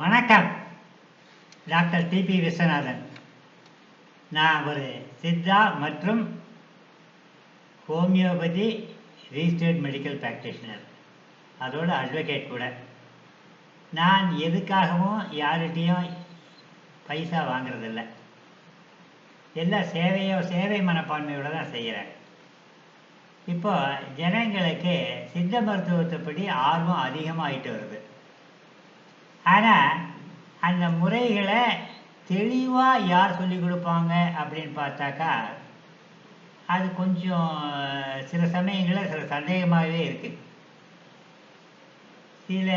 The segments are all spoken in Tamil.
வணக்கம். Doctor DP Viswanathan. நான் ஒரு சித்தா மற்றும் ஹோமியோபதி ரிஜிஸ்டர்ட் மெடிக்கல் ப்ராக்டிஷனர். அதோட அட்வொகேட் கூட. நான் எதுக்காகவும் யார்கிட்டையும் பைசா வாங்குறதில்ல. எல்லாம் சேவையோ சேவை மனப்பான்மையோட தான் செய்கிறேன் இப்போ ஜனங்களுக்கு சித்த மருத்துவத்தைப்படி ஆர்வம் அதிகமாகிட்டு வருது. ஆனால் அந்த முறைகளை தெளிவாக யார் சொல்லி கொடுப்பாங்க அப்படின்னு பார்த்தாக்கா அது கொஞ்சம் சில சமயங்களில் சில சந்தேகமாகவே இருக்குது சில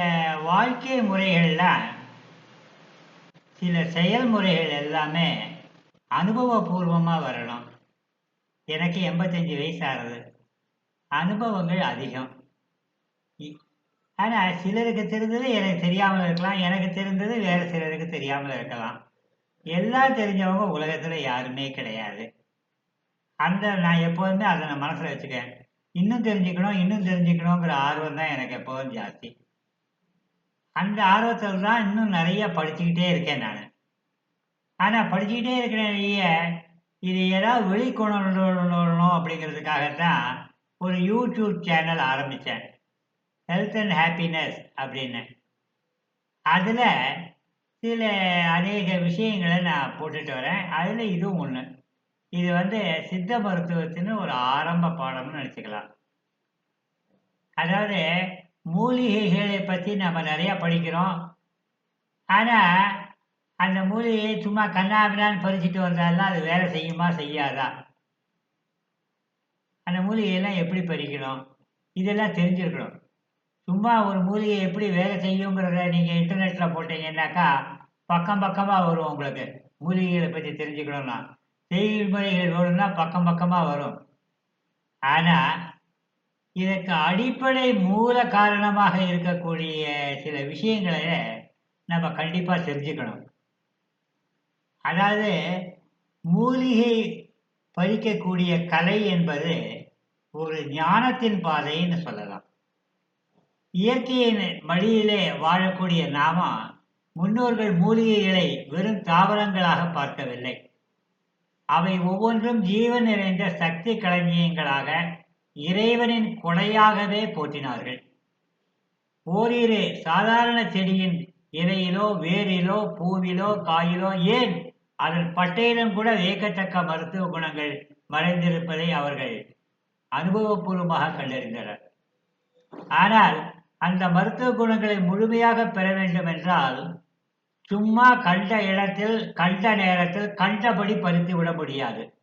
வாழ்க்கை முறைகள்லாம் சில செயல்முறைகள் எல்லாமே அனுபவபூர்வமாக வரணும். எனக்கு எண்பத்தஞ்சு வயசு ஆகுது. அனுபவங்கள் அதிகம். ஆனால் சிலருக்கு தெரிந்தது எனக்கு தெரியாமல் இருக்கலாம். எனக்கு தெரிந்தது வேறு சிலருக்கு தெரியாமல் இருக்கலாம். எல்லாம் தெரிஞ்சவங்க உலகத்தில் யாருமே கிடையாது. அந்த நான் எப்போதுமே அதை நான் மனசில் வச்சுக்கேன் இன்னும் தெரிஞ்சுக்கணும் இன்னும் தெரிஞ்சுக்கணுங்கிற ஆர்வம் தான் எனக்கு எப்போதும் ஜாஸ்தி. அந்த ஆர்வத்தில் தான் இன்னும் நிறைய படிச்சுக்கிட்டே இருக்கேன் நான். ஆனால் படிச்சுக்கிட்டே இருக்கிற இது ஏதாவது வெளிக்கொண்டு அப்படிங்கிறதுக்காக அப்படிங்கிறதுக்காகத்தான் ஒரு யூடியூப் சேனல் ஆரம்பித்தேன் ஹெல்த் அண்ட் ஹாப்பினஸ் அப்படின்னு. அதில் சில அநேக விஷயங்களை நான் போட்டுட்டு வரேன். அதில் இதுவும் ஒன்று இது வந்து சித்த மருத்துவத்தின் ஒரு ஆரம்ப பாடம்னு நினச்சிக்கலாம். அதாவது மூலிகைகளை பற்றி நம்ம நிறையா படிக்கிறோம். ஆனால் அந்த மூலிகையை சும்மா கண்ணாபினான்னு பறிச்சுட்டு வந்தாலாம் அது வேலை செய்யுமா செய்யாதா? அந்த மூலிகையெல்லாம் எப்படி பறிக்கணும்? இதெல்லாம் தெரிஞ்சிருக்கணும். சும்மா ஒரு மூலிகை எப்படி வேலை செய்யுங்கிறத நீங்கள் இன்டர்நெட்டில் போட்டீங்கன்னாக்கா பக்கம் பக்கமாக வரும் உங்களுக்கு. மூலிகைகளை பற்றி தெரிஞ்சுக்கணும்னா. செய்முறைகள் வேணும்னா பக்கம் பக்கமாக வரும். ஆனால் இதற்கு அடிப்படை மூல காரணமாக இருக்கக்கூடிய சில விஷயங்களை நம்ம கண்டிப்பாக தெரிஞ்சுக்கணும். அதாவது மூலிகை பறிக்கக்கூடிய கலை என்பது ஒரு ஞானத்தின் பாதைன்னு சொல்லலாம். இயற்கையின் மழியிலே வாழக்கூடிய நாம முன்னோர்கள் மூலிகைகளை வெறும் தாவரங்களாக பார்க்கவில்லை. அவை ஒவ்வொன்றும் ஜீவன் நிறைந்த சக்தி களஞ்சியங்களாக இறைவனின் கொடையாகவே போற்றினார்கள். ஓரிரு சாதாரண செடியின் இலையிலோ வேரிலோ பூவிலோ காயிலோ ஏன் அதன் பட்டையிலும் கூட வியக்கத்தக்க மருத்துவ குணங்கள் மறைந்திருப்பதை அவர்கள் அனுபவபூர்வமாக கண்டறிந்தனர். ஆனால் அந்த மருத்துவ குணங்களை முழுமையாக பெற வேண்டும் என்றால் சும்மா கண்ட இடத்தில் கண்ட நேரத்தில் கண்டபடி பறித்து விட முடியாது.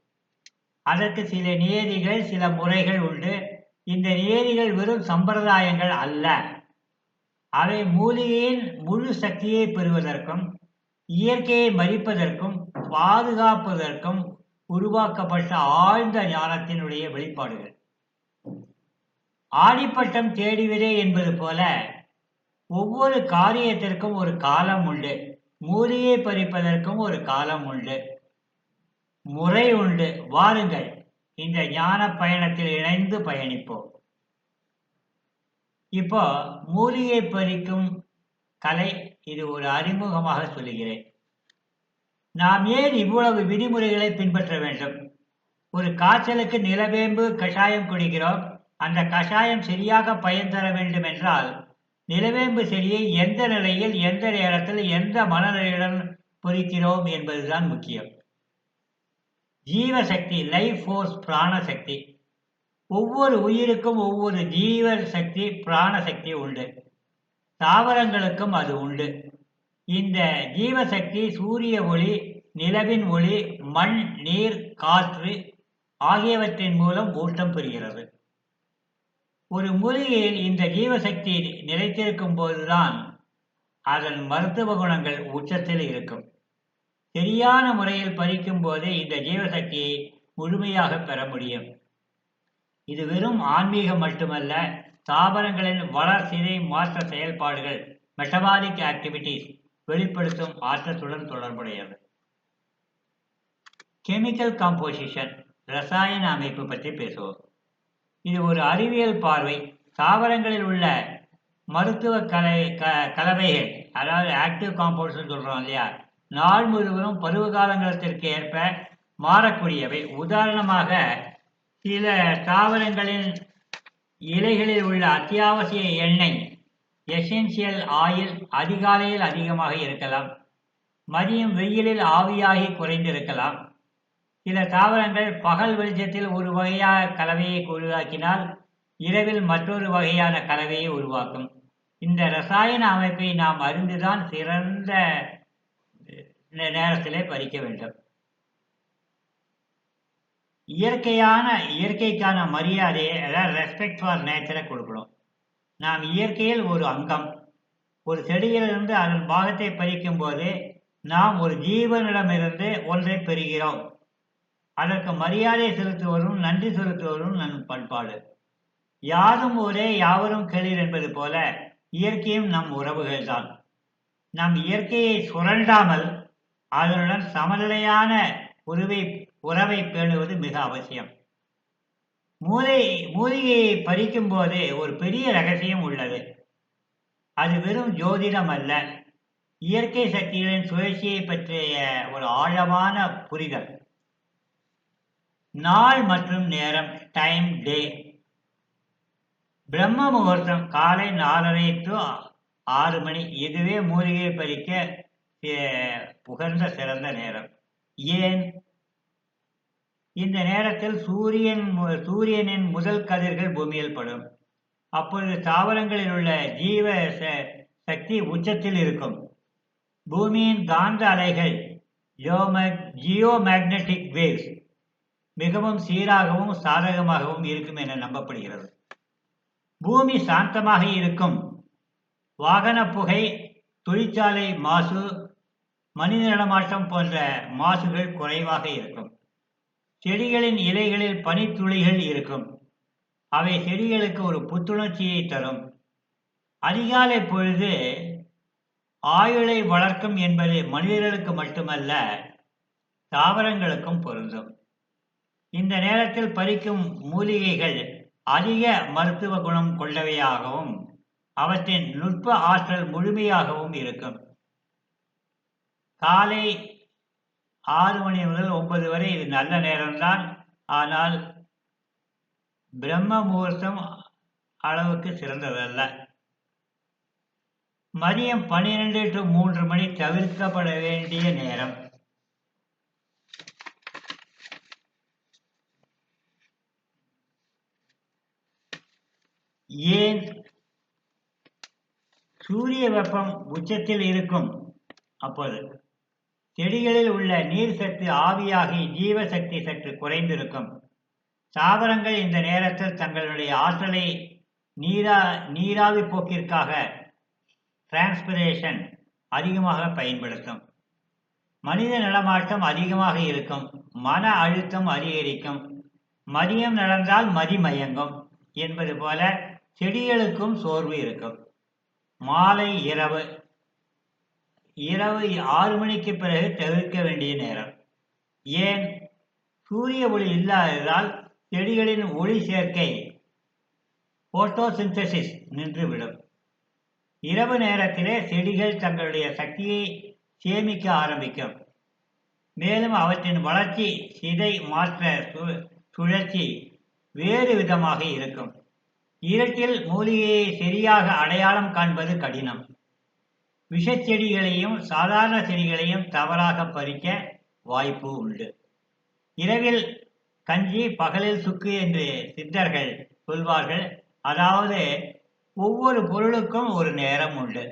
அதற்கு சில நியதிகள் சில முறைகள் உண்டு. இந்த நியதிகள் வெறும் சம்பிரதாயங்கள் அல்ல. அவை மூலிகையின் முழு சக்தியை பெறுவதற்கும் இயற்கையை மதிப்பதற்கும் பாதுகாப்பதற்கும் உருவாக்கப்பட்ட ஆழ்ந்த ஞானத்தினுடைய வெளிப்பாடுகள். ஆடிப்பட்டம் தேடிவிடே என்பது போல ஒவ்வொரு காரியத்திற்கும் ஒரு காலம் உண்டு. மூலியை பறிப்பதற்கும் ஒரு காலம் உண்டு. முறை உண்டு. வாருங்கள். இந்த ஞான பயணத்தில் இணைந்து பயணிப்போம். இப்போ மூலியை பறிக்கும் கலை இது ஒரு அறிமுகமாக சொல்லுகிறேன். நாம் ஏன் இவ்வளவு விதிமுறைகளை பின்பற்ற வேண்டும்? ஒரு காய்ச்சலுக்கு நிலவேம்பு கஷாயம் குடிக்கிறோம். அந்த கஷாயம் சரியாக பயன் தர வேண்டும் என்றால் நிலவேம்பு செடியை எந்த நிலையில் எந்த நேரத்தில் எந்த மனநிலையுடன் பொறிக்கிறோம் என்பதுதான் முக்கியம். ஜீவசக்தி லைஃப் ஃபோர்ஸ் பிராணசக்தி. ஒவ்வொரு உயிருக்கும் ஒவ்வொரு ஜீவ சக்தி பிராணசக்தி உண்டு. தாவரங்களுக்கும் அது உண்டு. இந்த ஜீவசக்தி சூரிய ஒளி நிலவின் ஒளி மண் நீர் காற்று ஆகியவற்றின் மூலம் ஊட்டம் பெறுகிறது ஒரு மூலிகையில் இந்த ஜீவசக்தி நிலைத்திருக்கும் போதுதான் அதன் மருத்துவ குணங்கள் உச்சத்தில் இருக்கும். சரியான முறையில் பறிக்கும் போது இந்த ஜீவசக்தியை முழுமையாக பெற முடியும். இது வெறும் ஆன்மீகம் மட்டுமல்ல தாவரங்களின் வளர்சிதை மாற்ற செயல்பாடுகள் மெட்டபாலிக் ஆக்டிவிட்டீஸ் வெளிப்படுத்தும் ஆற்றத்துடன் தொடர்புடையது. கெமிக்கல் காம்போசிஷன் ரசாயன அமைப்பு பற்றி பேசுவோம். இது ஒரு அறிவியல் பார்வை. தாவரங்களில் உள்ள மருத்துவ கலை க கலவைகள் அதாவது ஆக்டிவ் காம்பவுண்ட்ஸ்னு சொல்கிறோம் இல்லையா? நாள் முழுவதும் பருவகாலங்களுக்கு ஏற்ப மாறக்கூடியவை. உதாரணமாக சில தாவரங்களின் இலைகளில் உள்ள அத்தியாவசிய எண்ணெய் எசென்சியல் ஆயில் அதிகாலையில் அதிகமாக இருக்கலாம். மதியம் வெயிலில் ஆவியாகி குறைந்திருக்கலாம். சில தாவரங்கள் பகல் வெளிச்சத்தில் ஒரு வகையான கலவையை உருவாக்கினால் இரவில் மற்றொரு வகையான கலவையை உருவாக்கும். இந்த ரசாயன அமைப்பை நாம் அறிந்துதான் சிறந்த நேரத்திலே பறிக்க வேண்டும். இயற்கையான இயற்கைக்கான மரியாதையை அதாவது ரெஸ்பெக்ட் ஃபார் நேச்சரை கொடுக்கணும். நாம் இயற்கையில் ஒரு அங்கம் ஒரு செடியிலிருந்து அதன் பாகத்தை பறிக்கும் போது நாம் ஒரு ஜீவனிடமிருந்து ஒன்றை பெறுகிறோம். அதற்கு மரியாதை செலுத்துவதும் நன்றி செலுத்துவதும் நம் பண்பாடு. யாரும் ஒரே யாவரும் கேளீர் என்பது போல இயற்கையும் நம் உறவுகள்தான். நம் இயற்கையை சுரண்டாமல் அதனுடன் சமநிலையான உறவை உறவை பேணுவது மிக அவசியம். மூலை மூலிகையை பறிக்கும் போது ஒரு பெரிய ரகசியம் உள்ளது. அது வெறும் ஜோதிடம் அல்ல. இயற்கை சக்திகளின் சுழற்சியை பற்றிய ஒரு ஆழமான புரிதல். நாள் மற்றும் நேரம் டைம் டே பிரம்ம முகூர்த்தம் காலை நாலரை டு ஆறு மணி. இதுவே மூலிகை பறிக்க புகழ்ந்த சிறந்த நேரம். ஏன்? இந்த நேரத்தில் சூரியன் மு- சூரியனின் முதல் கதிர்கள் பூமியில் படும். அப்பொழுது தாவரங்களில் உள்ள ஜீவ ச- சக்தி உச்சத்தில் இருக்கும். பூமியின் காந்த அலைகள் ஜியோ மேக்னெட்டிக் வேவ்ஸ். மிகவும் சீராகவும் சாதகமாகவும் இருக்கும் என நம்பப்படுகிறது. பூமி சாந்தமாக இருக்கும். வாகன புகை தொழிற்சாலை மாசு மனித நடமாட்டம் போன்ற மாசுகள் குறைவாக இருக்கும். செடிகளின் இலைகளில் பனித்துளிகள் இருக்கும். அவை செடிகளுக்கு ஒரு புத்துணர்ச்சியை தரும். அதிகாலை பொழுது ஆயுளை வளர்க்கும் என்பது மனிதர்களுக்கு மட்டுமல்ல தாவரங்களுக்கும் பொருந்தும். இந்த நேரத்தில் பறிக்கும் மூலிகைகள் அதிக மருத்துவ குணம் கொண்டவையாகவும் அவற்றின் நுட்ப ஆற்றல் முழுமையாகவும் இருக்கும். காலை ஆறு மணி முதல் ஒன்பது வரை இது நல்ல நேரம்தான். ஆனால் பிரம்ம முகூர்த்தம் அளவுக்கு சிறந்ததல்ல. மதியம் பன்னிரெண்டு டு மூன்று மணி தவிர்க்கப்பட வேண்டிய நேரம். ஏன் சூரிய வெப்பம் உச்சத்தில் இருக்கும்? அப்போது செடிகளில் உள்ள நீர் சத்து ஆவியாகி ஜீவசக்தி சற்று குறைந்திருக்கும். தாவரங்கள் இந்த நேரத்தில் தங்களுடைய ஆற்றலை நீரா நீராவி போக்கிற்காக டிரான்ஸ்பிரேஷன் அதிகமாக பயன்படுத்தும். மனித நடமாட்டம் அதிகமாக இருக்கும். மன அழுத்தம் அதிகரிக்கும். மதியம் நடந்தால் மதிமயங்கும் என்பது போல செடிகளுக்கும் சோர்வு இருக்கும். மாலை இரவு. இரவு ஆறு மணிக்கு பிறகு தவிர்க்க வேண்டிய நேரம். ஏன்? சூரிய ஒளி இல்லாததால் செடிகளின் ஒளி சேர்க்கை போட்டோசிந்தசிஸ் நின்றுவிடும். இரவு நேரத்திலே செடிகள் தங்களுடைய சக்தியை சேமிக்க ஆரம்பிக்கும். மேலும் அவற்றின் வளர்ச்சி சிதை மாற்ற சு- சுழற்சி வேறு விதமாக இருக்கும். இருட்டில் மூலிகையை சரியாக அடையாளம் காண்பது கடினம். விஷச்செடிகளையும் சாதாரண செடிகளையும் தவறாக பறிக்க வாய்ப்பு உண்டு. இரவில் கஞ்சி பகலில் சுக்கு என்று சித்தர்கள் சொல்வார்கள். அதாவது ஒவ்வொரு பொருளுக்கும் ஒரு நேரம் உண்டு.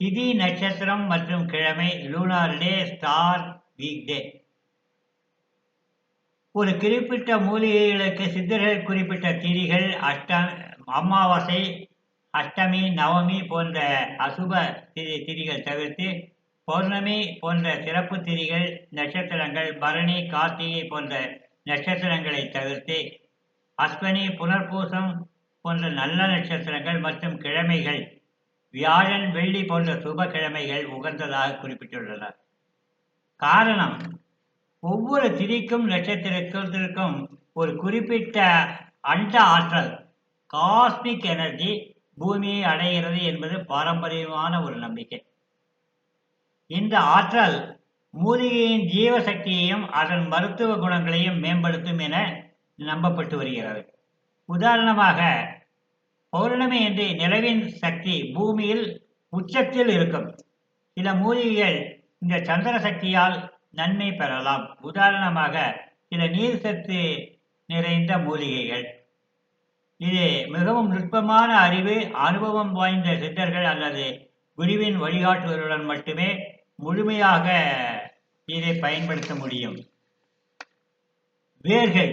திதி நட்சத்திரம் மற்றும் கிழமை lunar day star week day ஒரு குறிப்பிட்ட மூலிகைகளுக்கு சித்தர்கள் குறிப்பிட்ட திதிகள் அஷ்ட அமாவாசை அஷ்டமி நவமி போன்ற அசுப திதி திதிகள் தவிர்த்து பௌர்ணமி போன்ற சிறப்பு திதிகள் நட்சத்திரங்கள் பரணி கார்த்திகை போன்ற நட்சத்திரங்களை தவிர்த்து அஸ்வினி புனர்பூசம் போன்ற நல்ல நட்சத்திரங்கள் மற்றும் கிழமைகள் வியாழன் வெள்ளி போன்ற சுப கிழமைகள் உகந்ததாக குறிப்பிட்டுள்ளனர். காரணம் ஒவ்வொரு திதிக்கும் நட்சத்திரத்திற்கும் ஒரு குறிப்பிட்ட அண்ட ஆற்றல். காஸ்மிக் எனர்ஜி பூமியை அடைகிறது என்பது பாரம்பரியமான ஒரு நம்பிக்கை. இந்த ஆற்றல் மூலிகையின் ஜீவசக்தியையும் அதன் மருத்துவ குணங்களையும் மேம்படுத்தும் என நம்பப்பட்டு வருகிறது. உதாரணமாக பௌர்ணமி என்று நிலவின் சக்தி பூமியில் உச்சத்தில் இருக்கும். சில மூலிகைகள் இந்த சந்திர சக்தியால் நன்மை பெறலாம். உதாரணமாக சில நீர் சத்து நிறைந்த மூலிகைகள். இது மிகவும் நுட்பமான அறிவு அனுபவம் வாய்ந்த சித்தர்கள் அல்லது குருவின் வழிகாட்டுவருடன் மட்டுமே முழுமையாக இதை பயன்படுத்த முடியும். வேர்கள்.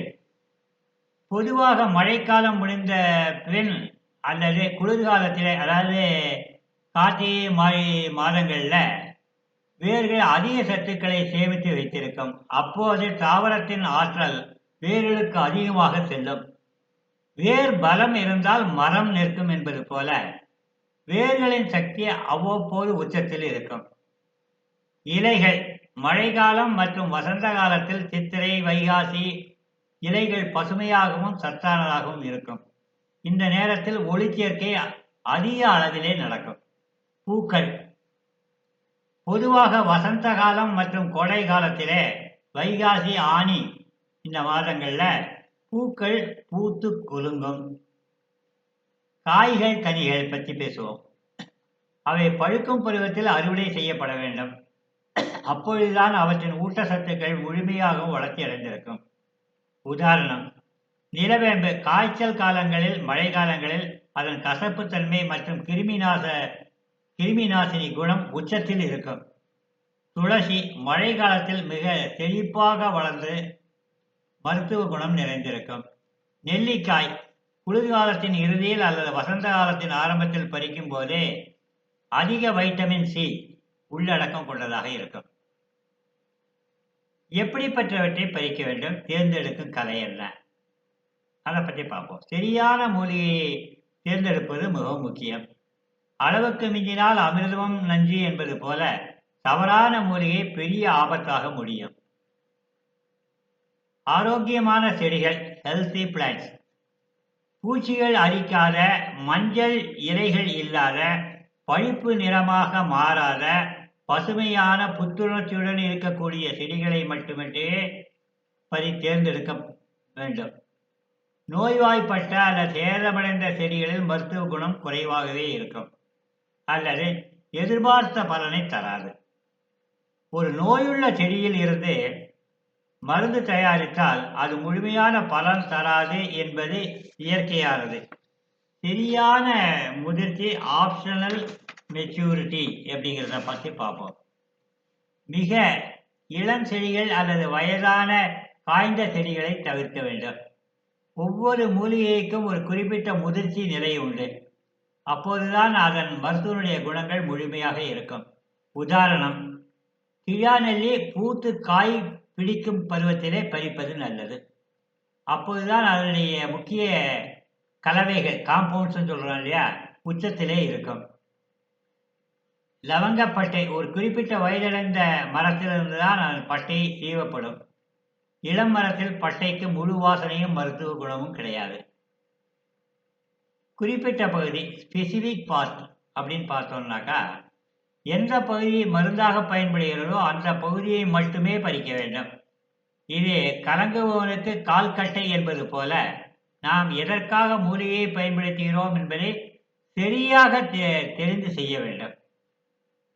பொதுவாக மழைக்காலம் முடிந்த பின் அல்லது குளிர்காலத்தில் அதாவது கார்த்திகை மாறி மாதங்களில் வேர்கள் அதிக சத்துக்களை சேமித்து வைத்திருக்கும். அப்போது தாவரத்தின் ஆற்றல் வேர்களுக்கு அதிகமாக செல்லும். வேர் பலம் இருந்தால் மரம் நிற்கும் என்பது போல வேர்களின் சக்தி அவ்வப்போது உச்சத்தில் இருக்கும். இலைகள் மழைக்காலம் மற்றும் வசந்த காலத்தில் சித்திரை வைகாசி இலைகள் பசுமையாகவும் சத்தானதாகவும் இருக்கும். இந்த நேரத்தில் ஒளிச்சேர்க்கை அதிக அளவிலே நடக்கும். பூக்கள் பொதுவாக வசந்த காலம் மற்றும் கோடை காலத்திலே வைகாசி ஆனி இந்த மாதங்களில் பூக்கள் பூத்து குலுங்கும். காய்கள் கனிகள் பற்றி பேசுவோம். அவை பழுக்கும் பருவத்தில் அறுவடை செய்யப்பட வேண்டும். அப்பொழுதுதான் அவற்றின் ஊட்டச்சத்துக்கள் முழுமையாக வளர்ச்சி அடைந்திருக்கும். உதாரணம் நிலவேம்பு காய்ச்சல் காலங்களில் மழை காலங்களில் அதன் கசப்புத்தன்மை மற்றும் கிருமிநாச கிருமிநாசினி குணம் உச்சத்தில் இருக்கும். துளசி மழை காலத்தில் மிக செழிப்பாக வளர்ந்து மருத்துவ குணம் நிறைந்திருக்கும். நெல்லிக்காய் குளிர்காலத்தின் இறுதியில் அல்லது வசந்த காலத்தின் ஆரம்பத்தில் பறிக்கும் போதே அதிக வைட்டமின் சி உள்ளடக்கம் கொண்டதாக இருக்கும். எப்படிப்பட்டவற்றை பறிக்க வேண்டும்? தேர்ந்தெடுக்கும் கலை என்ன? அதை பற்றி பார்ப்போம். சரியான மூலிகையை தேர்ந்தெடுப்பது மிகவும் முக்கியம். அளவுக்கு மிஞ்சினால் அமிர்தமும் நஞ்சு என்பது போல தவறான மூலிகை பெரிய ஆபத்தாக முடியும். ஆரோக்கியமான செடிகள் ஹெல்த்தி பிளான்ஸ் பூச்சிகள் அரிக்காத மஞ்சள் இலைகள் இல்லாத பழுப்பு நிறமாக மாறாத பசுமையான புத்துணர்ச்சியுடன் இருக்கக்கூடிய செடிகளை மட்டுமின்றி பதி தேர்ந்தெடுக்க வேண்டும். நோய்வாய்ப்பட்ட அல்லது சேதமடைந்த செடிகளில் மருத்துவ குணம் குறைவாகவே இருக்கும். அல்லது எதிர்பார்த்த பலனை தராது. ஒரு நோயுள்ள செடியில் இருந்து மருந்து தயாரித்தால் அது முழுமையான பலன் தராது என்பது இயற்கையானது. சரியான முதிர்ச்சி ஆப்ஷனல் மெச்சூரிட்டி அப்படிங்கிறத பற்றி பார்ப்போம். மிக இளம் செடிகள் அல்லது வயதான காய்ந்த செடிகளை தவிர்க்க வேண்டும். ஒவ்வொரு மூலிகைக்கும் ஒரு குறிப்பிட்ட முதிர்ச்சி நிலை உண்டு. அப்போதுதான் அதன் மருத்துவனுடைய குணங்கள் முழுமையாக இருக்கும். உதாரணம் கிழாநெல்லி பூத்து காய் பிடிக்கும் பருவத்திலே பறிப்பது நல்லது. அப்போதுதான் அதனுடைய முக்கிய கலவைகள் காம்பவுண்ட்ஸ்னு சொல்கிறோம் இல்லையா உச்சத்திலே இருக்கும். லவங்கப்பட்டை ஒரு குறிப்பிட்ட வயதடைந்த மரத்திலிருந்து தான் அதன் பட்டை சீவப்படும் இளம் மரத்தில் பட்டைக்கு முழு வாசனையும் மருத்துவ குணமும் கிடையாது. குறிப்பிட்ட பகுதி ஸ்பெசிபிக் பார்ட் அப்படின்னு பார்த்தோம்னாக்கா எந்த பகுதி மருந்தாக பயன்படுகிறதோ அந்த பகுதியை மட்டுமே பறிக்க வேண்டும். இது கலங்குபவனுக்கு கால்கட்டை என்பது போல நாம் எதற்காக மூலிகையை பயன்படுத்துகிறோம் என்பதை சரியாக தெ- தெரிந்து செய்ய வேண்டும்.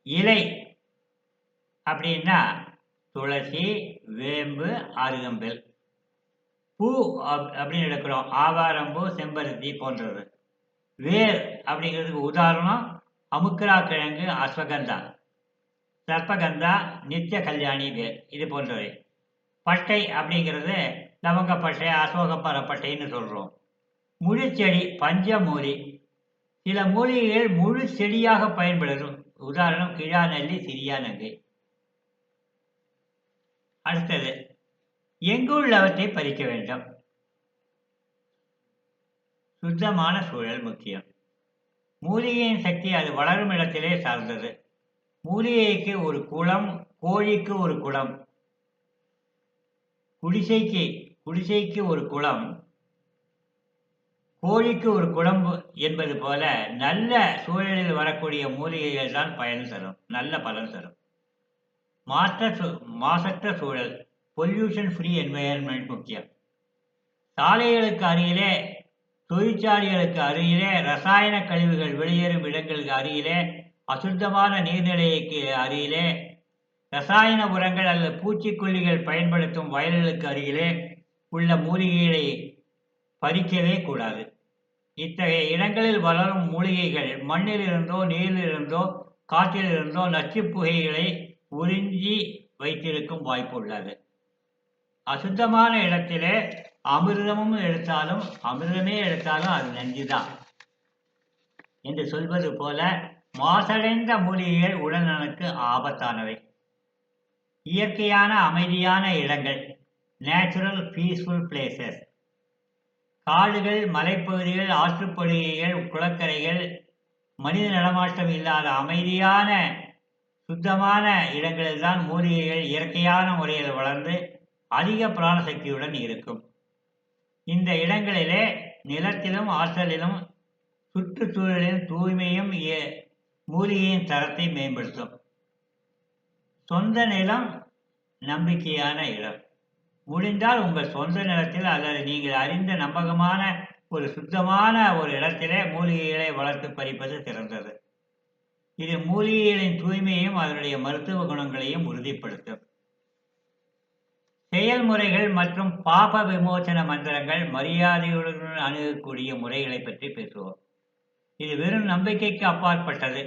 இலை அப்படின்னா துளசி வேம்பு அருகம்பில். பூ அப்- அப்படின்னு எடுக்கிறோம். ஆவாரம்பூ செம்பருத்தி போன்றது. வேர் அப்படிங்கிறதுக்கு உதாரணம் அமுக்கரா கிழங்கு அஸ்வகந்தா. சர்பகந்தா நித்திய கல்யாணி வேர் இது போன்றவை. பட்டை அப்படிங்கிறது லவங்கப்பட்டை அசோகமர பட்டைன்னு சொல்கிறோம் முழு செடி பஞ்சமூலி. சில மூலிகைகள் முழு செடியாக பயன்படுத்தும். உதாரணம் கிழாநெல்லி சிறியாநங்கை. அடுத்தது எங்குள்ளவற்றை பறிக்க வேண்டும்? சுத்தமான சூழல் முக்கியம். மூலிகையின் சக்தி அது வளரும் இடத்திலே சார்ந்தது. மூலிகைக்கு ஒரு குளம் கோழிக்கு ஒரு குளம். குடிசைக்கு குடிசைக்கு ஒரு குளம் கோழிக்கு ஒரு குழம்பு என்பது போல நல்ல சூழலில் வரக்கூடிய மூலிகைகள் தான் பயன் தரும் நல்ல பலன் தரும். மாற்ற சூ மாசற்ற சூழல் பொல்யூஷன் ஃப்ரீ என்வயர்மெண்ட் முக்கியம். சாலைகளுக்கு அருகிலே தொழிற்சாலைகளுக்கு அருகிலே ரசாயன கழிவுகள் வெளியேறும் இடங்களுக்கு அருகிலே அசுத்தமான நீர்நிலைக்கு அருகிலே ரசாயன உரங்கள் அல்லது பூச்சிக்கொல்லிகள் பயன்படுத்தும் வயல்களுக்கு அருகிலே உள்ள மூலிகைகளை பறிக்கவே கூடாது. இத்தகைய இடங்களில் வளரும் மூலிகைகள் மண்ணிலிருந்தோ நீரிலிருந்தோ காற்றிலிருந்தோ நச்சுப் புகைகளை உறிஞ்சி வைத்திருக்கும் வாய்ப்பு உள்ளது. அசுத்தமான இடத்திலே அமிர்தமும் எடுத்தாலும் அமிர்தமே எடுத்தாலும் அது நஞ்சுதான் என்று சொல்வது போல மாசடைந்த மூலிகைகள் உடல்நலனுக்கு ஆபத்தானவை. இயற்கையான அமைதியான இடங்கள் நேச்சுரல் பீஸ்ஃபுல் பிளேசஸ் காடுகள் மலைப்பகுதிகள் ஆற்றுப்படுகைகள் குளக்கரைகள் மனித நடமாட்டம் இல்லாத அமைதியான சுத்தமான இடங்களில் தான் மூலிகைகள் இயற்கையான முறையில் வளர்ந்து அதிக பிராணசக்தியுடன் இருக்கும். இந்த இடங்களிலே நிலத்திலும் ஆற்றலிலும் சுற்றுச்சூழலின் தூய்மையும் மூலிகையின் தரத்தை மேம்படுத்தும். சொந்த நிலம் நம்பிக்கையான இடம். முடிந்தால் உங்கள் சொந்த நிலத்தில் அல்லது நீங்கள் அறிந்த நம்பகமான ஒரு சுத்தமான ஒரு இடத்திலே மூலிகைகளை வளர்த்து பறிப்பது சிறந்தது. இது மூலிகைகளின் தூய்மையையும் அதனுடைய மருத்துவ குணங்களையும் உறுதிப்படுத்தும். செயல்முறைகள் மற்றும் பாப விமோசன மந்திரங்கள் மரியாதையுடன் அணுகக்கூடிய முறைகளை பற்றி பேசுவோம். இது வெறும் நம்பிக்கைக்கு அப்பாற்பட்டது.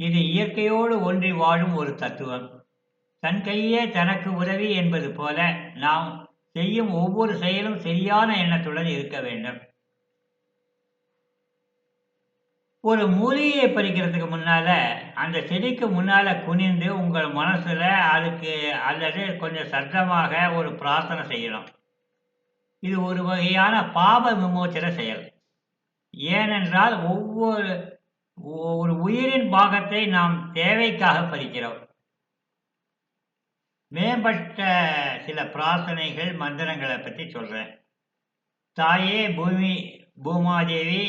இது இயற்கையோடு ஒன்றி வாழும் ஒரு தத்துவம். தன் கையே தனக்கு உதவி என்பது போல நாம் செய்யும் ஒவ்வொரு செயலும் சரியான எண்ணத்துடன் இருக்க வேண்டும். ஒரு மூலிகையை பறிக்கிறதுக்கு முன்னால் அந்த செடிக்கு முன்னால் குனிந்து உங்கள் மனசில் அதுக்கு அல்லது கொஞ்சம் சத்தமாக ஒரு பிரார்த்தனை செய்யணும். இது ஒரு வகையான பாப விமோச்சன செயல். ஏனென்றால் ஒவ்வொரு ஒரு உயிரின் பாகத்தை நாம் தேவைக்காக பறிக்கிறோம். மேம்பட்ட சில பிரார்த்தனைகள் மந்திரங்களை பற்றி சொல்கிறேன் தாயே பூமி பூமாதேவி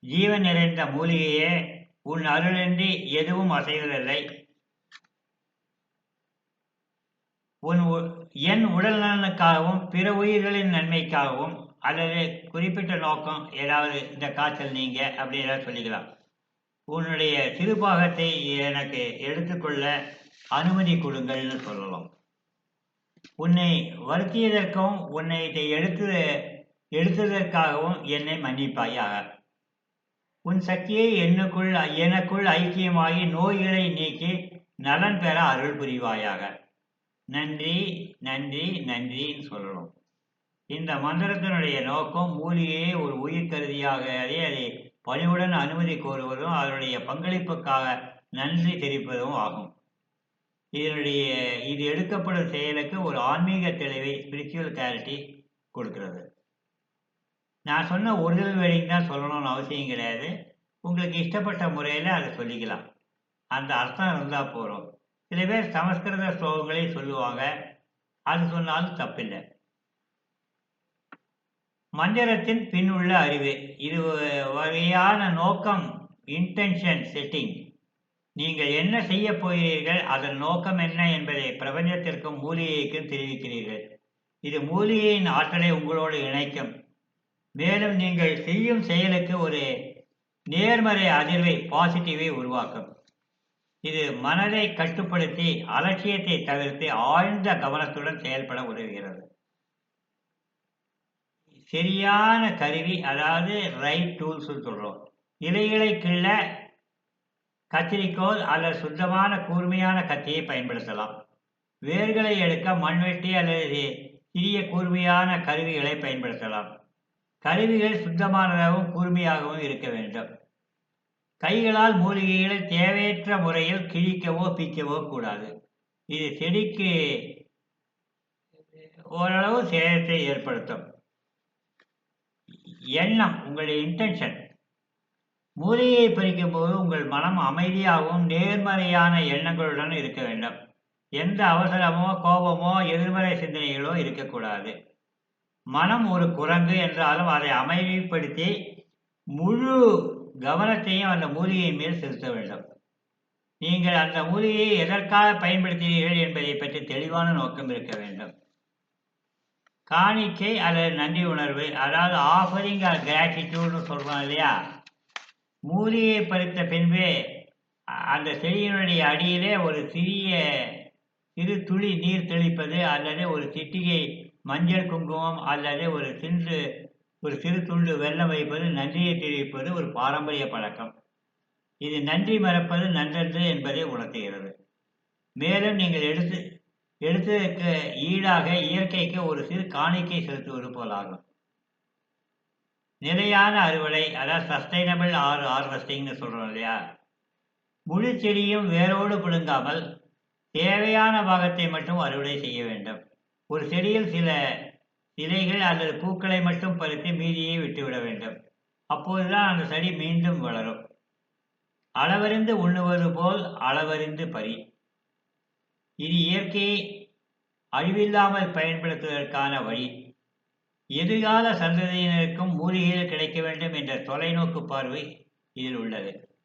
ஜீவன் நிறைந்த மூலிகையே உன் அருளின்றி எதுவும் அசைவதில்லை. உன் உ- என் உடல் நலனுக்காகவும் பிற உயிர்களின் நன்மைக்காகவும் அல்லது குறிப்பிட்ட நோக்கம் ஏதாவது இந்த காய்ச்சல் நீங்க அப்படி ஏதாவது சொல்லிக்கலாம். உன்னுடைய சிறுபாகத்தை எனக்கு எடுத்துக்கொள்ள அனுமதி கொடுங்கள்னு சொல்லலாம். உன்னை வருத்தியதற்கும் உன்னை இதை எடுத்து எடுத்ததற்காகவும் என்னை மன்னிப்பாயாக. உன் சக்தியை என்னுக்குள் எனக்குள் ஐக்கியமாகி நோய்களை நீக்கி நலன் பெற அருள் புரிவாயாக. நன்றி நன்றி நன்றின்னு சொல்லணும். இந்த மந்திரத்தினுடைய நோக்கம் மூலிகையை ஒரு உயிர் கருதியாக அதை பணிவுடன் அனுமதி கோருவதும் அதனுடைய பங்களிப்புக்காக நன்றி தெரிவிப்பதும் ஆகும். இதனுடைய இது எடுக்கப்படும் செயலுக்கு ஒரு ஆன்மீக தெளிவை ஸ்பிரிச்சுவல் கிளாரிட்டி கொடுக்கிறது. நான் சொன்ன ஒரிஜினல் வேடிங் தான் சொல்லணும்னு அவசியம் கிடையாது. உங்களுக்கு இஷ்டப்பட்ட முறையில் அதை சொல்லிக்கலாம். அந்த அர்த்தம் இருந்தால் போகிறோம் சில பேர் சமஸ்கிருத ஸ்லோகங்களை சொல்லுவாங்க. அது சொன்னாலும் தப்பில்லை. மந்திரத்தின் பின் உள்ள அறிவு. இது வகையான நோக்கம் இன்டென்ஷன் செட்டிங் நீங்கள் என்ன செய்ய போகிறீர்கள் அதன் நோக்கம் என்ன என்பதை பிரபஞ்சத்திற்கும் மூலிகைக்கும் தெரிவிக்கிறீர்கள். இது மூலிகையின் ஆற்றலை உங்களோடு இணைக்கும். மேலும் நீங்கள் செய்யும் செயலுக்கு ஒரு நேர்மறை அதிர்வை பாசிட்டிவை உருவாக்கும். இது மனதை கட்டுப்படுத்தி அலட்சியத்தை தவிர்த்து ஆழ்ந்த கவனத்துடன் செயல்பட உதவுகிறது. சரியான கருவி அதாவது ரைட் டூல்ஸ் சொல்றோம். இலைகளை கிள்ள கத்திரிக்கோல் அல்லது சுத்தமான கூர்மையான கத்தியை பயன்படுத்தலாம். வேர்களை எடுக்க மண்வெட்டி அல்லது சிறிய கூர்மையான கருவிகளை பயன்படுத்தலாம். கருவிகள் சுத்தமானதாகவும் கூர்மையாகவும் இருக்க வேண்டும். கைகளால் மூலிகைகளை தேவையற்ற முறையில் கிழிக்கவோ பிக்கவோ கூடாது. இது செடிக்கு ஓரளவு சேதத்தை ஏற்படுத்தும். எண்ணம் உங்களுடைய இன்டென்ஷன் மூலிகையை பறிக்கும் போது உங்கள் மனம் அமைதியாகவும் நேர்மறையான எண்ணங்களுடன் இருக்க வேண்டும். எந்த அவசரமோ கோபமோ எதிர்மறை சிந்தனைகளோ இருக்கக்கூடாது. மனம் ஒரு குரங்கு என்றாலும் அதை அமைதிப்படுத்தி முழு கவனத்தையும் அந்த மூலிகை மேல் செலுத்த வேண்டும். நீங்கள் அந்த மூலிகையை எதற்காக பயன்படுத்தினீர்கள் என்பதை பற்றி தெளிவான நோக்கம் இருக்க வேண்டும். காணிக்கை அல்லது நன்றி உணர்வு அதாவது ஆஃபரிங் ஆர் கிராட்டிடியூட்னு சொல்கிறோம் இல்லையா? மூலிகையை பறித்த பின்பு அந்த செடியினுடைய அடியிலே ஒரு சிறிய சிறு துளி நீர் தெளிப்பது அல்லது ஒரு சிட்டிகை மஞ்சள் குங்குமம் அல்லது ஒரு சின்று ஒரு சிறு துண்டு வெள்ளம் வைப்பது நன்றியை தெரிவிப்பது ஒரு பாரம்பரிய பழக்கம். இது நன்றி மறப்பது நன்றன்று என்பதை உணர்த்துகிறது. மேலும் நீங்கள் எடுத்து எடுத்ததற்கு ஈடாக இயற்கைக்கு ஒரு சிறு காணிக்கை செலுத்துவது போலாகும். நிலையான அறுவடை அதாவது சஸ்டைனபிள் ஆர் ஹார்வெஸ்டிங்னு சொல்கிறோம் இல்லையா? முழு செடியும் வேரோடு பிடுங்காமல் தேவையான பாகத்தை மட்டும் அறுவடை செய்ய வேண்டும். ஒரு செடியில் சில இலைகள் அல்லது பூக்களை மட்டும் பறித்து மீதியை விட்டுவிட வேண்டும். அப்போதுதான் அந்த செடி மீண்டும் வளரும். அளவறிந்து உண்ணுவது போல் அளவறிந்து பறி. இது இயற்கையை அழிவில்லாமல் பயன்படுத்துவதற்கான வழி. எதிர்கால சந்ததியினருக்கும் மூலிகைகள் கிடைக்க வேண்டும் என்ற தொலைநோக்கு பார்வை இதில் உள்ளது.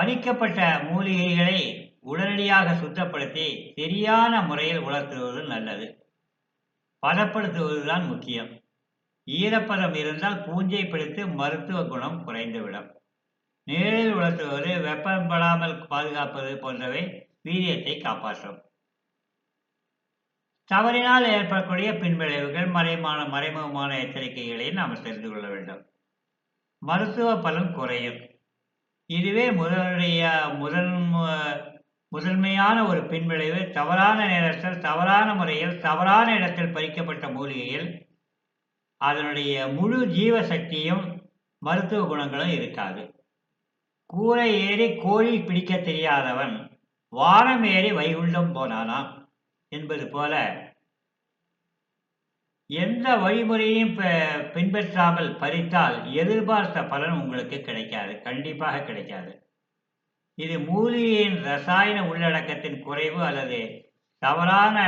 பறிக்கப்பட்ட மூலிகைகளை உடனடியாக சுத்தப்படுத்தி சரியான முறையில் உலர்த்துவது நல்லது. பதப்படுத்துவதுதான் முக்கியம். ஈரப்பதம் இருந்தால் பூஞ்சை பிடித்து மருத்துவ குணம் குறைந்துவிடும். நிழலில் உலர்த்துவது வெப்பப்படாமல் பாதுகாப்பது போன்றவை வீரியத்தை காப்பாற்றும். தவறினால் ஏற்படக்கூடிய பின்விளைவுகள் மறைமான மறைமுகமான எச்சரிக்கைகளை நாம் தெரிந்து கொள்ள வேண்டும். மருத்துவ பலன் குறையும். இதுவே முதலுடைய முதன் முதன்மையான ஒரு பின்விளைவு தவறான நேரத்தில் தவறான முறையில் தவறான இடத்தில் பறிக்கப்பட்ட மூலிகையில் அதனுடைய முழு ஜீவ சக்தியும் மருத்துவ குணங்களும் இருக்காது. கூரை ஏறி கோழி பிடிக்க தெரியாதவன் வானம் ஏறி வைகுண்டம் போனானாம் என்பது போல எந்த வழிமுறையும் பின்பற்றாமல் பறித்தால் எதிர்பார்த்த பலன் உங்களுக்கு கிடைக்காது கண்டிப்பாக கிடைக்காது. இது மூலிகையின் ரசாயன உள்ளடக்கத்தின் குறைவு அல்லது தவறான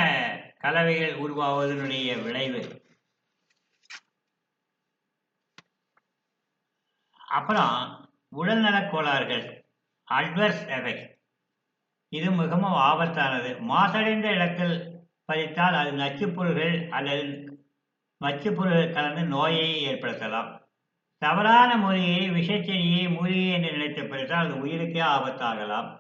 கலவைகள் உருவாவதனுடைய விளைவு. அப்புறம் உடல்நலக் கோளாறுகள் அட்வர்ஸ் எஃபெக்ட் இது மிகவும் ஆபத்தானது. மாசடைந்த இடத்தில் பறித்தால் அது நச்சுப்பொருள்கள் அல்லது நச்சுப்பொருள்கள் கலந்து நோயை ஏற்படுத்தலாம். தவறான மூலிகையை விஷச்செடியை மூலிகை என்று நினைத்து பறித்தால் அது உயிருக்கே ஆபத்தாகலாம்.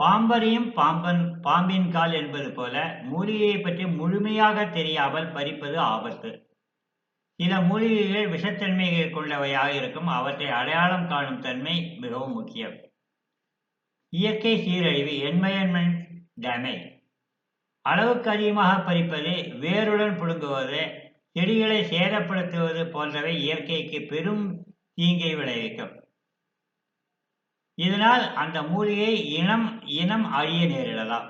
பாம்பரையும் பாம்பன் பாம்பின் கால் என்பது போல மூலிகையை பற்றி முழுமையாக தெரியாமல் பறிப்பது ஆபத்து. சில மூலிகைகள் விஷத்தன்மைகள் கொண்டவையாக இருக்கும். அவற்றை அடையாளம் காணும் தன்மை மிகவும் முக்கியம். இயற்கை சீரழிவு என்வயன்மெண்ட் டேமேஜ் அளவுக்கு அதிகமாக பறிப்பது வேருடன் புழுங்குவது செடிகளை சேதப்படுத்துவது போன்றவை இயற்கைக்கு பெரும் தீங்கை விளைவிக்கும். இதனால் அந்த மூலிகை இனம் இனம் அழிய நேரிடலாம்.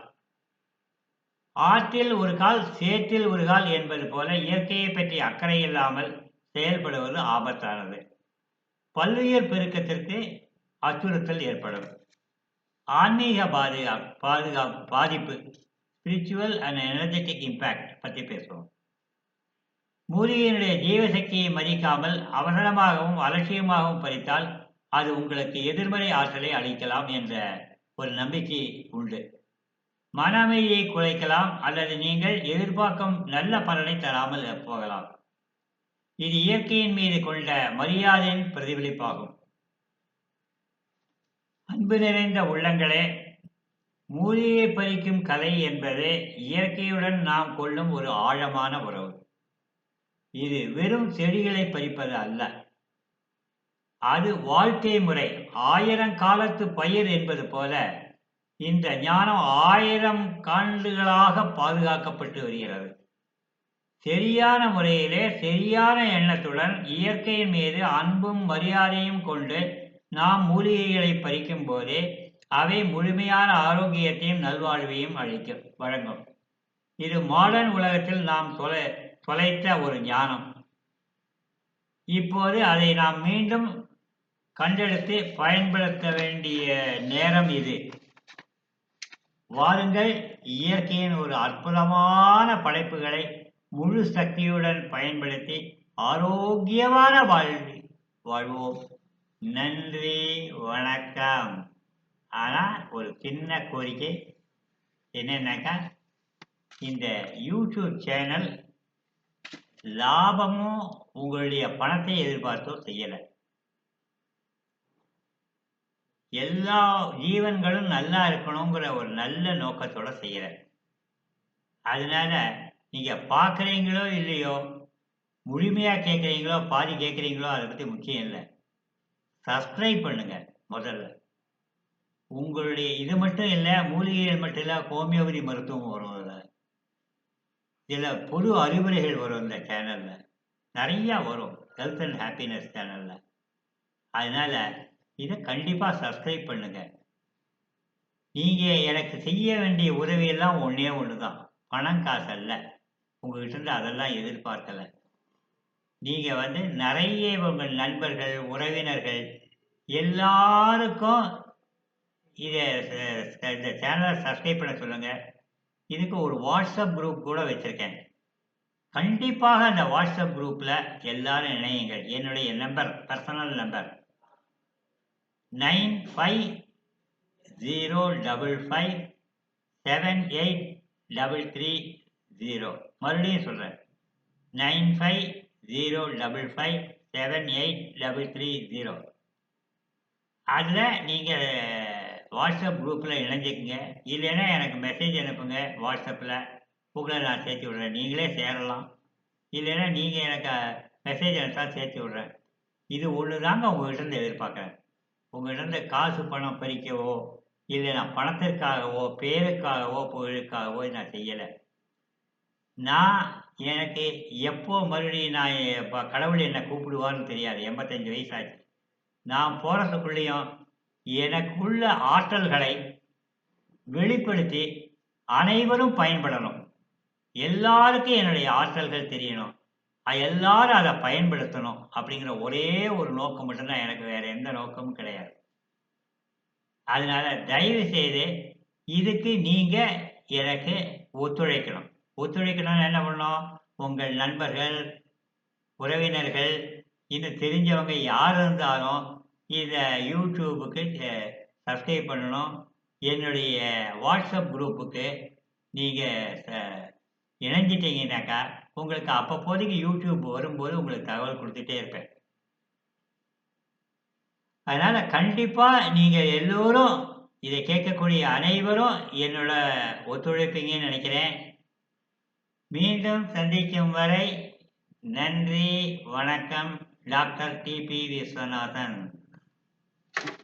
ஆற்றில் ஒரு கால் சேற்றில் ஒரு கால் என்பது போல இயற்கையை பற்றி அக்கறை இல்லாமல் செயல்படுவது ஆபத்தானது. பல்லுயிர் பெருக்கத்திற்கு அச்சுறுத்தல் ஏற்படும். ஆன்மீக பாதுகா பாதுகா பாதிப்பு ஸ்பிரிச்சுவல் அண்ட் எனர்ஜெட்டிக் இம்பேக்ட் பற்றி பேசுவோம். மூலிகையினுடைய ஜீவசக்தியை மதிக்காமல் அவசரமாகவும் அலட்சியமாகவும் பறித்தால் அது உங்களுக்கு எதிர்மறை ஆற்றலை அளிக்கலாம் என்ற ஒரு நம்பிக்கை உண்டு. மன அமைதியை குலைக்கலாம் அல்லது நீங்கள் எதிர்பார்க்கும் நல்ல பலனை தராமல் போகலாம். இது இயற்கையின் மீது கொண்ட மரியாதையின் பிரதிபலிப்பாகும். அன்பு நிறைந்த உள்ளங்களே மூலிகை பறிக்கும் கலை என்பது இயற்கையுடன் நாம் கொள்ளும் ஒரு ஆழமான உறவு. இது வெறும் செடிகளை பறிப்பது அல்ல. அது வாழ்க்கை முறை. ஆயிரம் காலத்து பயிர் என்பது போல இந்த ஞானம் ஆயிரம் காண்டுகளாக பாதுகாக்கப்பட்டு வருகிறது. சரியான முறையிலே சரியான எண்ணத்துடன் இயற்கையின் மீது அன்பும் மரியாதையும் கொண்டு நாம் மூலிகைகளை பறிக்கும் போதே அவை முழுமையான ஆரோக்கியத்தையும் நல்வாழ்வையும் அளிக்கும். வழங்கும். இது மாடர்ன் உலகத்தில் நாம் தொலை தொலைத்த ஒரு ஞானம். இப்போது அதை நாம் மீண்டும் கண்டெடுத்து பயன்படுத்த வேண்டிய நேரம் இது. வாருங்கள் இயற்கையின் ஒரு அற்புதமான படைப்புகளை முழு சக்தியுடன் பயன்படுத்தி ஆரோக்கியமான வாழ்வி வாழ்வோம். நன்றி வணக்கம். ஆனால் ஒரு சின்ன கோரிக்கை என்னென்னாக்கா இந்த யூடியூப் சேனல் லாபமும் உங்களுடைய பணத்தை எதிர்பார்த்தோ செய்யலை. எல்லா ஜீவன்களும் நல்லா இருக்கணுங்கிற ஒரு நல்ல நோக்கத்தோட செய்கிறேன் அதனால நீங்கள் பார்க்குறீங்களோ இல்லையோ முழுமையாக கேட்குறீங்களோ பாதி கேட்குறீங்களோ அதை பற்றி முக்கியம் இல்லை. சப்ஸ்கிரைப் பண்ணுங்க முதல்ல. உங்களுடைய இது மட்டும் இல்லை மூலிகைகள் மட்டும் இல்லை ஹோமியோபதி மருத்துவம் வரும் இதில் பொது அறிவுரைகள் வரும் இந்த சேனலில் நிறையா வரும். ஹெல்த் அண்ட் ஹாப்பினஸ் சேனலில் அதனால் இதை கண்டிப்பாக சப்ஸ்கிரைப் பண்ணுங்கள் நீங்கள் எனக்கு செய்ய வேண்டிய உதவியெல்லாம் ஒன்றே ஒன்று தான் பணம் காசு அல்ல. உங்கள்கிட்ட இருந்து அதெல்லாம் எதிர்பார்க்கலை. நீங்கள் வந்து நிறைய உங்கள் நண்பர்கள் உறவினர்கள் எல்லாருக்கும் இதை இந்த சேனலை சப்ஸ்கிரைப் பண்ண சொல்லுங்கள் இதுக்கு ஒரு வாட்ஸ்அப் குரூப் கூட வச்சுருக்கேன். கண்டிப்பாக அந்த வாட்ஸ்அப் குரூப்பில் எல்லாரும் இணையுங்கள். என்னுடைய number personal number nine five zero double five seven eight double three zero. மறுபடியும் சொல்கிறேன் nine five zero double five seven eight double three zero. அதில் நீங்கள் வாட்ஸ்அப் குரூப்பில் இணைஞ்சிக்கங்க. இல்லைன்னா எனக்கு மெசேஜ் அனுப்புங்க வாட்ஸ்அப்பில் உங்களை நான் சேர்த்து விட்றேன். நீங்களே சேரலாம். இல்லைன்னா நீங்கள் எனக்கு மெசேஜ் அனுப்பிச்சா சேர்த்து விட்றேன். இது ஒன்று தாங்க உங்கள்கிட்ட எதிர்பார்க்குறேன். உங்கள்கிட்ட காசு பணம் பறிக்கவோ இல்லை நான் பணத்திற்காகவோ பேருக்காகவோ புகழுக்காகவோ நான் செய்யலை. நான் எனக்கு எப்போ மறுபடியும் நான் இப்போ கடவுள் என்னை கூப்பிடுவார்னு தெரியாது. எண்பத்தஞ்சு வயசாச்சு நான் போகிறதுக்குள்ளேயும் எனக்குள்ள ஆற்றல்களை வெளிப்படுத்தி அனைவரும் பயன்படணும். எல்லாருக்கும் என்னுடைய ஆற்றல்கள் தெரியணும். எல்லாரும் அதை பயன்படுத்தணும் அப்படிங்கிற ஒரே ஒரு நோக்கம் மட்டும்தான் எனக்கு வேற எந்த நோக்கமும் கிடையாது. அதனால தயவு செய்து இதுக்கு நீங்க எனக்கு ஒத்துழைக்கணும். ஒத்துழைக்கணும்னு என்ன பண்ணணும்? உங்கள் நண்பர்கள் உறவினர்கள் இன்னும் தெரிஞ்சவங்க யார் இருந்தாலும் இதை யூடியூபுக்கு சப்ஸ்கிரைப் பண்ணணும். என்னுடைய வாட்ஸ்அப் குரூப்புக்கு நீங்கள் இணைஞ்சிட்டிங்கனாக்கா உங்களுக்கு அப்பப்போதைக்கு யூடியூப் வரும்போது உங்களுக்கு தகவல் கொடுத்துட்டே இருப்பேன். அதனால் கண்டிப்பாக நீங்கள் எல்லோரும் இதை கேட்கக்கூடிய அனைவரும் என்னோட ஒத்துழைப்பீங்கன்னு நினைக்கிறேன். மீண்டும் சந்திக்கும் வரை நன்றி வணக்கம் doctor DP Viswanathan. Thank you.